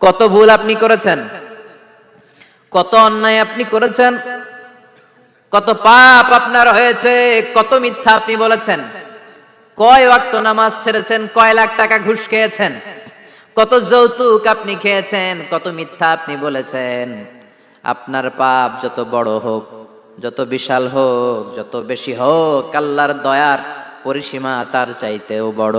কত ভুল আপনি করেছেন? কত অন্যায় আপনি করেছেন? কত পাপ আপনার হয়েছে? কত মিথ্যা আপনি বলেছেন? কয় ওয়াক্ত নামাজ ছেড়েছেন? কয় লাখ টাকা ঘুষ খেয়েছেন? কত যৌতুক আপনি খেয়েছেন? কত মিথ্যা আপনি বলেছেন? আপনার পাপ যত বড় হোক, যত বিশাল হোক, যত বেশি হোক, আল্লাহর দয়ার পরিসীমা তার চাইতেও বড়।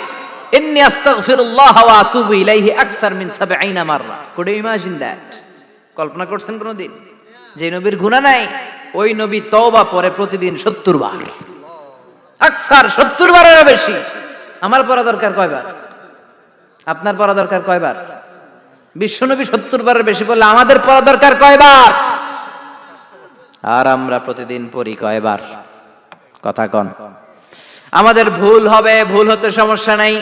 ইন্নী আস্তাগফিরুল্লাহ ওয়া আতুবু ইলাইহি আকসার মিন 70 মাররা কুড ইউ ইমাজিন দ্যাট কল্পনা করছেন কোনোদিন? যে নবীর গুনাহ নাই, ওই নবী তওবা পরে প্রতিদিন 70 বার। আকসার 70 বারেরও বেশি। আমার পড়া দরকার কয়বার? আপনার পড়া দরকার কয়বার? বিশ্বনবী 70 বারের বেশি বললে আমাদের পড়া দরকার কয়বার? আর আমরা প্রতিদিন পড়ি কয়বার? কথা কন। আমাদের ভুল হবে, ভুল হতে সমস্যা নাই।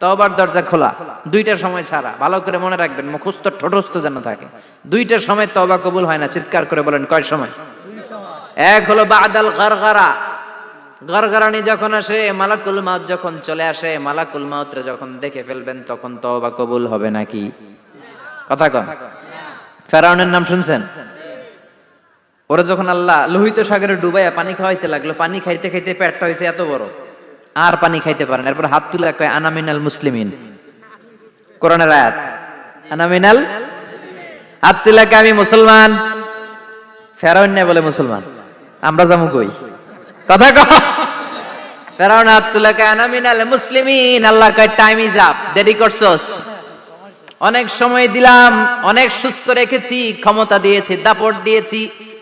তবার দরজা খোলা, দুইটা সময় ছাড়া ভালো করে মনে রাখবেন, মুখস্থ ঠোঁটস্থ যেন থাকে। দুইটার সময় তবা কবুল হয় না, চিৎকার করে বলেন, কয় সময়? এক হলো বাদাল গরগরা। গরগরানি যখন আসে, মালাকুল মাউত যখন চলে আসে, মালাকুল মাউতরে যখন দেখে ফেলবেন, তখন তবা কবুল হবে নাকি? কথা কন। ফেরাউনের নাম শুনছেন? ওরা যখন আল্লাহ লোহিত সাগরে ডুবাইয়া পানি খাওয়াইতে লাগল, পানি খাইতে খাইতে পেটটা হয়েছে এত বড়। আর পানি খাইতে পারেন। এরপর হাত তুলে কয়, আনামিনাল মুসলিমিন। কোরআনের আয়াত, আনামিনাল হাত তুলে আমি মুসলমান। ফেরাউন না বলে, মুসলমান। আমরা যাব কই? কথা কহ ফেরাউন হাত তুলে আনামিনাল মুসলিমিন। আল্লাহ কয় টাইম ইজ আপ দেরি করছস? অনেক সময় দিলাম, অনেক সুস্থ রেখেছি, ক্ষমতা দিয়েছি, দাপট দিয়েছি।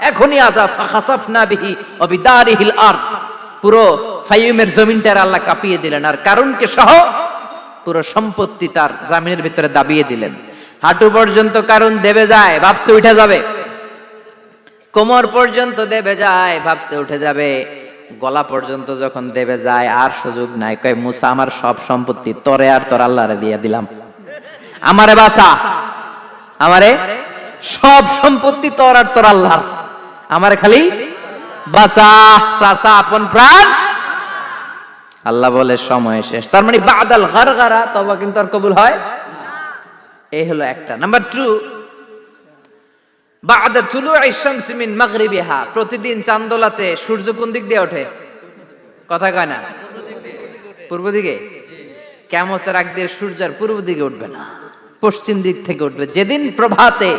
এখনই আজাব। ফাখাসাফনা বিহি অবিদারিহিল আরদ। পুরো ফাইমের জমিনটার আল্লাহ কাঁপিয়ে দিলেন। আর কারণকে সহ পুরো সম্পত্তি তার জামিনের ভিতরে দাবিয়ে দিলেন। হাঁটু পর্যন্ত কারণ দেবে যায়, ভাবছে উঠে যাবে। কোমর পর্যন্ত দেবে যায়, ভাবছে উঠে যাবে। গলা পর্যন্ত যখন দেবে যায়, আর সুযোগ নাই। কয়, মুসা, আমার সব সম্পত্তি তরে আর তোর আল্লাহরে দিয়ে দিলাম। আমারে বাসা আমারে সব সম্পত্তি তোর আর তোর আল্লাহর। আমারে খালি বাসা সাসা আপন প্রাণ। আল্লাহ বলে, সময় শেষ। তার মানে বাদাল গারগারা তবা কিন্তু আর কবুল হয় এই হলো একটা। নাম্বার টু, বাদা তুলু শামসি মিন মাগরিবিহা। প্রতিদিন চান্দোলাতে সূর্য কোন দিক দিয়ে ওঠে? কথা কয় না? পূর্ব দিকে? কেমতের আগ দিয়ে সূর্যের পূর্ব দিকে উঠবে না। পশ্চিম দিক থেকে উঠবে। যেদিন প্রভাতে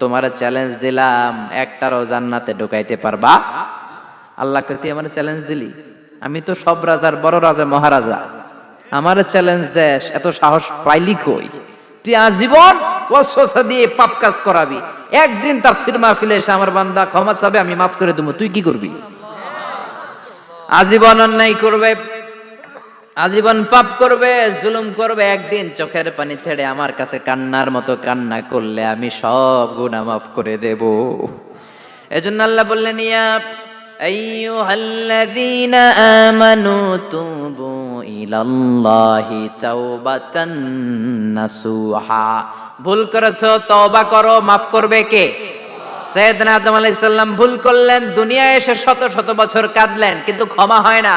তোমার চ্যালেঞ্জ দিলাম, একটারও জান্নাতে ঢুকাইতে পারবা? আল্লাহ তুই আমার চ্যালেঞ্জ দিলি? আমি তো সব রাজার বড় রাজা, মহারাজা। আমার চ্যালেঞ্জ দেশ এত সাহস পাইলি কই? তুই আজীবন ওয়াসওয়াসা দিয়ে পাপ কাজ করাবি। একদিন তাফসির মাহফিলে এসে আমার বান্দা ক্ষমা চাবে, আমি মাফ করে দেবো। তুই কি করবি? আজীবন অন্যায় করবে। আজীবন পাপ করবে, জুলুম করবে, একদিন চোখের পানি ছেড়ে আমার কাছে কান্নার মতো কান্না করলে আমি সব গুনাহ মাফ করে দেব। এজন্য আল্লাহ বললেন, ইয়া আইয়ুহাল্লাযীনা ভুল করেছ, তওবা করো, মাফ করবে কে? সৈয়দনা আদম আলাইহিস সালাম ভুল করলেন, দুনিয়ায় এসে শত শত বছর কাঁদলেন, কিন্তু ক্ষমা হয় না।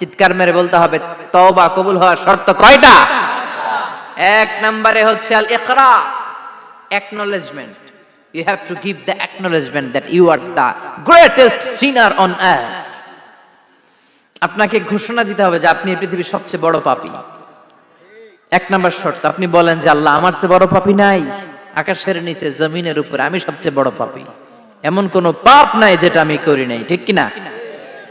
চিৎকার মেরে বলতে হবে, তওবা কবুল হওয়ার শর্ত কয়টা? এক নম্বরে হচ্ছে আল ইকরা acknowledgement you have to give the acknowledgement that you are the greatest sinner on earth আপনাকে ঘোষণা দিতে হবে যে আপনি এই পৃথিবীর সবচেয়ে বড় পাপী। এক নম্বর শর্ত, আপনি বলেন যে আল্লাহ আমার চেয়ে বড় পাপী নাই। আকাশের নিচে, জমিনের উপরে আমি সবচেয়ে বড় পাপী। এমন কোন পাপ নাই যেটা আমি করি নাই, ঠিক কিনা?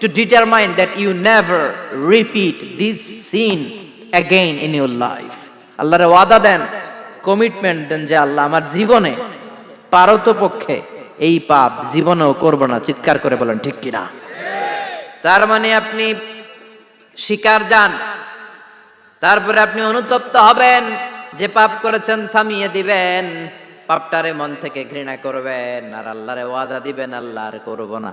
to determine that you never repeat this sin again in your life আল্লাহরে ওয়াদা দেন কমিটমেন্ট দেন যে আল্লাহ আমার জীবনে, পারত পক্ষে এই পাপ জীবনেও করব না। চিৎকার করে বলেন, ঠিক কিনা? তার মানে আপনি শিকার যান, তারপরে আপনি অনুতপ্ত হবেন, যে পাপ করেছেন থামিয়ে দিবেন, পাপটারে মন থেকে ঘৃণা করবেন, আর আল্লাহরে ওয়াদা দিবেন, আল্লাহ আর করব না।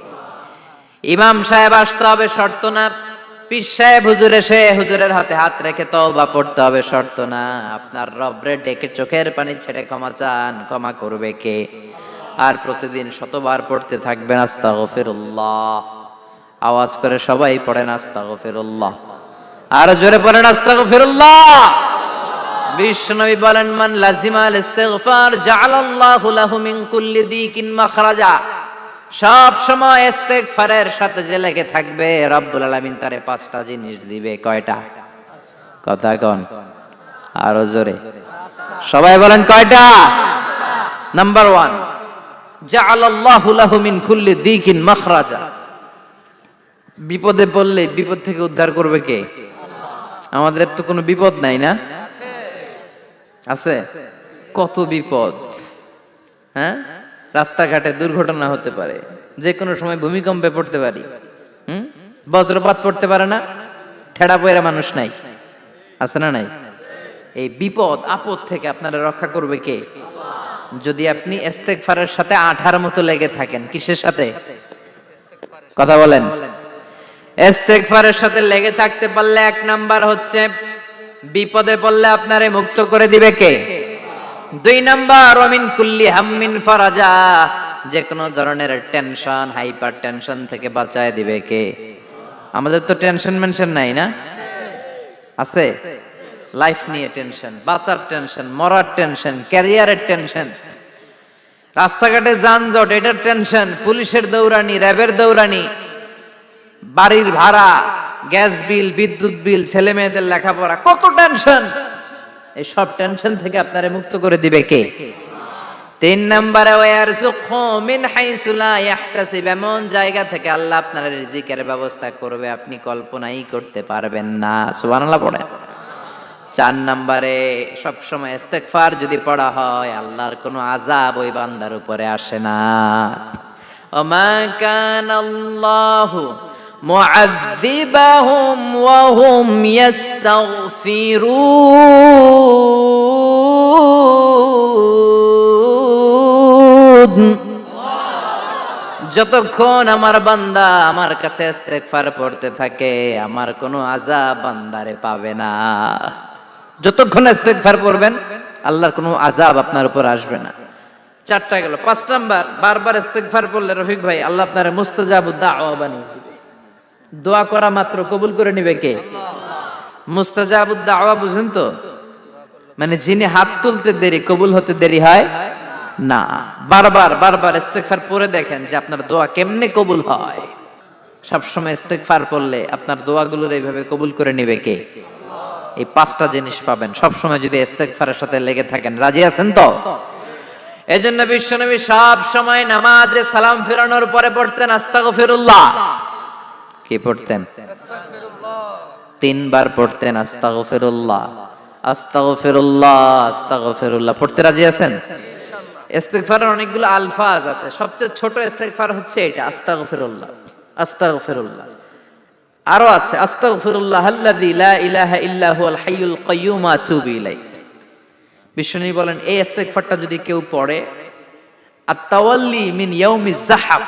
ইমাম সাহেব আসতে হবে শর্ত না। পীর সাহেব হুজুর এসে হুজুরের হাতে হাত রেখে তওবা পড়তে হবে শর্ত না। আপনার রবরে ডেকে চোখের পানি ছেড়ে ক্ষমা চান, ক্ষমা করবে কে? আর প্রতিদিন শতবার পড়তে থাকবেন, আস্তাগফিরুল্লাহ। আওয়াজ করে সবাই পড়েন, আস্তাগফিরুল্লাহ। আর জোরে পড়েন, আস্তাগফিরুল্লাহ। বিশ্বনবী বলেন, মান লাজিমাল ইস্তিগফার জাআলাল্লাহু লাহু মিন কুল্লি দিকিন মাখরাজা। সব সময় ইস্তেগফারের সাথে যে লেগে থাকবে, রব্বুল আলামিন তারে পাঁচটা জিনিস দিবে, কয়টা? কথা কোন, আরও জোরে। সবাই বলেন কয়টা? নাম্বার ওয়ান লাহু মিন কুল্লি দিকিন মাখরাজা। বিপদে পড়লে বিপদ থেকে উদ্ধার করবে কে? আমাদের তো কোনো বিপদ নাই না? আছে? কত বিপদ? হ্যাঁ? রাস্তাঘাটে দুর্ঘটনা হতে পারে যে কোনো সময় ভূমিকম্পে পড়তে পারি, হুম? বজ্রপাত পড়তে পারে না, ঠেড়া পয়রা মানুষ নাই, আছে না নাই? এই বিপদ, আপদ থেকে আপনারা রক্ষা করবে কে? যদি আপনি ইস্তেগফারের সাথে আঠার মতো লেগে থাকেন, কিসের সাথে? কথা বলেন। ইস্তেগফারের সাথে লেগে থাকতে পারলে এক নাম্বার হচ্ছে, বিপদে পড়লে আপনারে মুক্ত করে দিবে কে? দুই নাম্বার অমিন কুল্লি হাম্মিন ফারাজা। যে কোনো ধরনের টেনশন, হাইপার টেনশন থেকে বাঁচায় দিবে কে? আমাদের তো টেনশন মেনশন নাই না? আছে? লাইফ নিয়ে টেনশন, বাঁচার টেনশন, মরার টেনশন, ক্যারিয়ারের টেনশন, রাস্তাঘাটে যানজট, এটার টেনশন, পুলিশের দৌড়ানি, র্যাবের দৌড়ানি, বাড়ির ভাড়া, গ্যাস বিল, বিদ্যুৎ বিল ছেলে মেয়েদের লেখাপড়া, কত টেনশন? এই সব টেনশন থেকে আপনারে মুক্ত করে দিবে কে? তিন নম্বরে মিন ইয়াহতাসিব। এমন জায়গা থেকে আল্লাহ আপনার রিজিকের ব্যবস্থা করবে, আপনি কল্পনাই করতে পারবেন না। সুবহানাল্লাহ পড়েন। চার নম্বরে, সবসময় ইস্তেগফার যদি পড়া হয়, আল্লাহর কোনো আযাব ওই বান্দার উপরে আসে না। ও ওমা কানাল্লাহু মুআযযিবাহুম ওয়া হুম যতক্ষণ আমার বান্দা আমার কাছে ইস্তেগফার পড়তে থাকে, আমার কোনো আযাব বান্দারে পাবে না। যতক্ষণ ইস্তেগফার পড়বেন, আল্লাহর কোনো আযাব আপনার উপর আসবে না। চারটা গেল, পাঁচ নাম্বার, বারবার ইস্তেগফার পড়লে রফিক ভাই, আল্লাহ আপনার মুস্তাজাবুদ দাওয়া বানিয়ে দিবে। দোয়া করা মাত্র কবুল করে নিবে কে? মুস্তাজাবুদ দাওয়া বুঝেন তো? মানে যিনি হাত তুলতে দেরি, কবুল হতে দেরি হয় না। বারবার বারবার ইস্তেগফার পড়ে দেখেন যে আপনার দোয়া কেমনে কবুল হয়। সব সময় ইস্তেগফার পড়লে আপনার দোয়াগুলোর এইভাবে কবুল করে নিবে কে? এই পাঁচটা জিনিস পাবেন। সব সময় যদি ইস্তেগফারের সাথে লেগে থাকেন, রাজি আছেন তো? এজন্য বিশ্বনবী সব সময় নামাজে সালাম ফেরানোর পরে পড়তেন আস্তাগফিরুল্লাহ। কি পড়তেন? তিনবার পড়তেন, আস্তাগফিরুল্লাহ আস্তাগফিরুল্লাহ আস্তাগফিরুল্লাহ। পড়তে রাজি আছেন? ইস্তেগফারের অনেকগুলো আলফাজ আছে। সবচেয়ে ছোট ইস্তেগফার হচ্ছে এটা, আস্তাগফিরুল্লাহ আস্তাগফিরুল্লাহ। আরও আছে, আস্তাগফিরুল্লাহ আল্লাযী লা ইলাহা ইল্লা হুয়াল হাইয়ুল কাইয়্যুম আতুবু ইলাইহি। বিশ্বনী বলেন, এই ইস্তেগফারটা যদি কেউ পড়ে আর তাওয়াল্লি মিন ইয়াউমি জাহাফ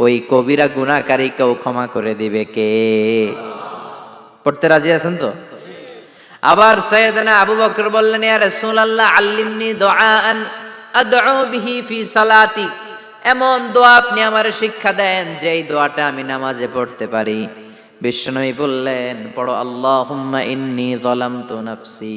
ওই কবিরা গুনাহকারীকেও ক্ষমা করে দিবে কে? পড়তে রাজি আছেন তো? আবার সৈয়দনা আবু বকর বললেন, ইয়া রাসূলুল্লাহ, আল্লিমনি দুআআন আদউ বিহি ফি সালাতি। এমন দোয়া আপনি আমার শিক্ষা দেন যে এই দোয়াটা আমি নামাজে পড়তে পারি। বিশ্বনবী বললেন, পড়ো, আল্লাহুম্মা ইন্নী যালামতু নাফসি।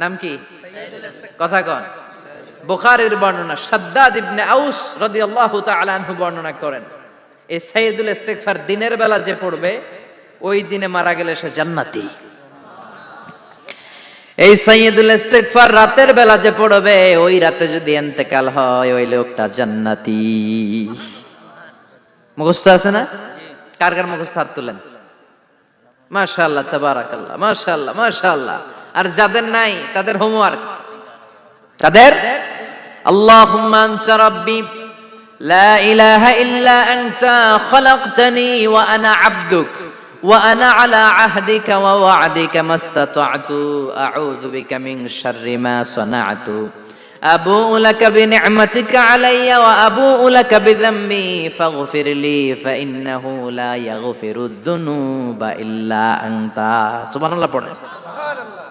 নাম কি? কথা কন। বুখারীর বর্ণনা, সাদ্দাদ ইবনে আউস রাদিয়াল্লাহু তাআলা আনহু বর্ণনা করেন, এই সাইয়্যিদুল ইস্তেগফার দিনের বেলা যে পড়বে, ওই দিনে মারা গেলে সে জান্নাতি। এই সাইয়্যিদুল ইস্তেগফার রাতের বেলা যে পড়বে, ওই রাতে যদি ইন্তেকাল হয়, ওই লোকটা জান্নাতি। মুখস্থ আছে না? কার কার মুখস্থ হাত তুলেন? মাশাআল্লাহ, তাবারাকাল্লাহ, মাশাআল্লাহ মাশাআল্লাহ। আর যাদের নাই তাদের হোমওয়ার্ক তাদের? আল্লাহুম্মা আনতা রাব্বি লা ইলাহা ইল্লা আনতা খলাকতানি ওয়া আনা আবদুক ওয়া আনা আলা আহদিকা ওয়া ওয়া'দিকা মাস্তাতা'তু আউযু বিকা মিন শাররি মা সানা'তু। আবুউ লাকা বিনি'মাতিকা আলাইয়া ওয়া আবুউ লাকা বিযামবি ফাগফির লি ফাইন্নাহু লা ইয়াগফিরুয-যুনুবা ইল্লা আনতা। সুবহানাল্লাহ পড়েন।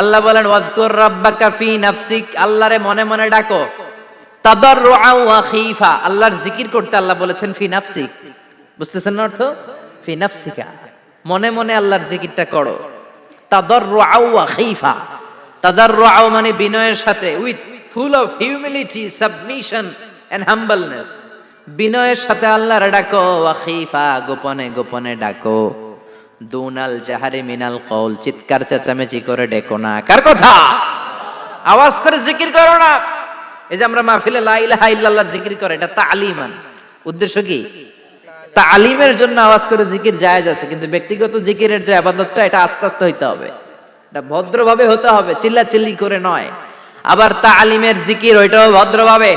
আল্লাহ বলেন, ওয়াজকুর রাব্বাকা ফি নাফসিক আল্লাহরে মনে মনে ডাকো। তাদাররুআ ওয়া খীফা, আল্লাহর জিকির করতে আল্লাহ বলেছেন, ফি নাফসিক বুঝতেছেন না অর্থ? ফি নাফসিকা মনে মনে আল্লাহর জিকিরটা করো। তাদাররুআ ওয়া খীফা, তাদাররুআ মানে বিনয়ের সাথে, with full of humility, submission and humbleness বিনয়ের সাথে আল্লাহর ডাকো, ওয়া খীফা গোপনে গোপনে ডাকো। দুনাল জাহারে মিনাল কওল, চিৎকার চেঁচামেচি করে ডেকো না। কার কথা? আওয়াজ করে জিকির করো না। এই যে আমরা মাহফিলে লা ইলাহা ইল্লাল্লাহ জিকির করে, এটা তালিমান। উদ্দেশ্য কি? তালিমের জন্য আওয়াজ করে জিকির জায়েজ আছে, কিন্তু ব্যক্তিগত জিকিরের যে আবাদতটা, এটা আস্তে আস্তে হইতে হবে। এটা ভদ্রভাবে হতে হবে চিল্লা চিল্লি করে নয়। আবার তালিমের জিকির, ওইটাও ভদ্রভাবে।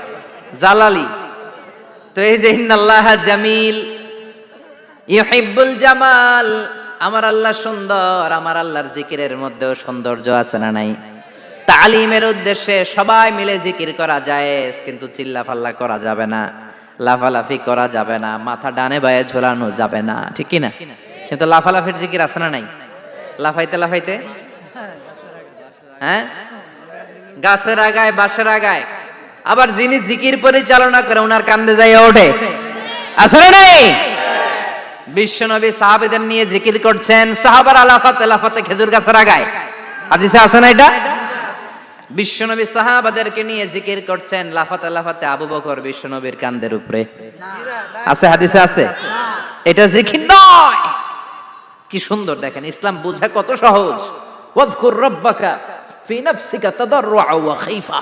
জালালি। তো এই যে, ইন্নাল্লাহ জামিল, ইউহিব্বুল জামাল। আমার আল্লাহ সুন্দর, আমার আল্লাহর জিকিরের মধ্যেও সৌন্দর্য আছে না নাই? তালিমের উদ্দেশ্যে সবাই মিলে জিকির করা যায় কিন্তু চিল্লা ফাল্লা করা যাবে না, লাফালাফি করা যাবে না, মাথা ডানে বায়ে ঝোলানো যাবে না, ঠিক কি না কিন্তু লাফালাফির জিকির আছে না নাই? লাফাইতে লাফাইতে? হ্যাঁ? গাছের আগায়, বাঁশের আগায়? আবার যিনি জিকির পরিচালনা করে ওনার কান্দে যাই ওঠে। না নাই? বিশ্বনবী সাহাবেদের নিয়ে জিকির করছেন সাহাবার আলাফাত আলাফাতে খেজুর গাছের আগায়। হাদিসে আছে না এটা? বিশ্বনবী সাহাবাদেরকে নিয়ে জিকির করছেন লাফাতে লাফাতে আবু বকর বিশ্বনবীর কান্দের উপরে। আছে হাদিসে আছে? এটা জিকির নয়। কি সুন্দর দেখেন ইসলাম বোঝা কত সহজ। ওয়াজকুর রাব্বাকা ফি নাফসিকা তাদাররুআ ওয়া খাইফা।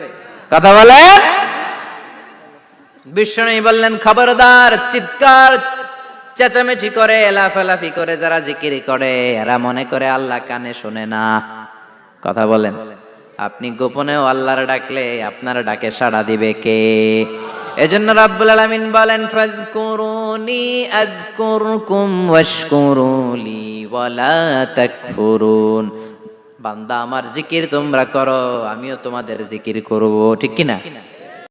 কথা বলে? বিষ্ণু বললেন, খবরদার, চিৎকার, চেঁচামেচি করে, লাফালাফি করে যারা জিকির করে, এরা মনে করে আল্লাহ কানে শোনে না। কথা বলেন। আপনি গোপনেও আল্লাহর ডাকলে আপনার ডাকে সাড়া দিবে কে? এজন্য রাব্বুল আলামিন বলেন ফাজকুরুনি আযকুরকুম, ওয়াশকুরুলি, ওয়ালা তাকফুরুন। বান্দা আমার জিকির তোমরা করো আমিও তোমাদের জিকির করব ঠিক কি না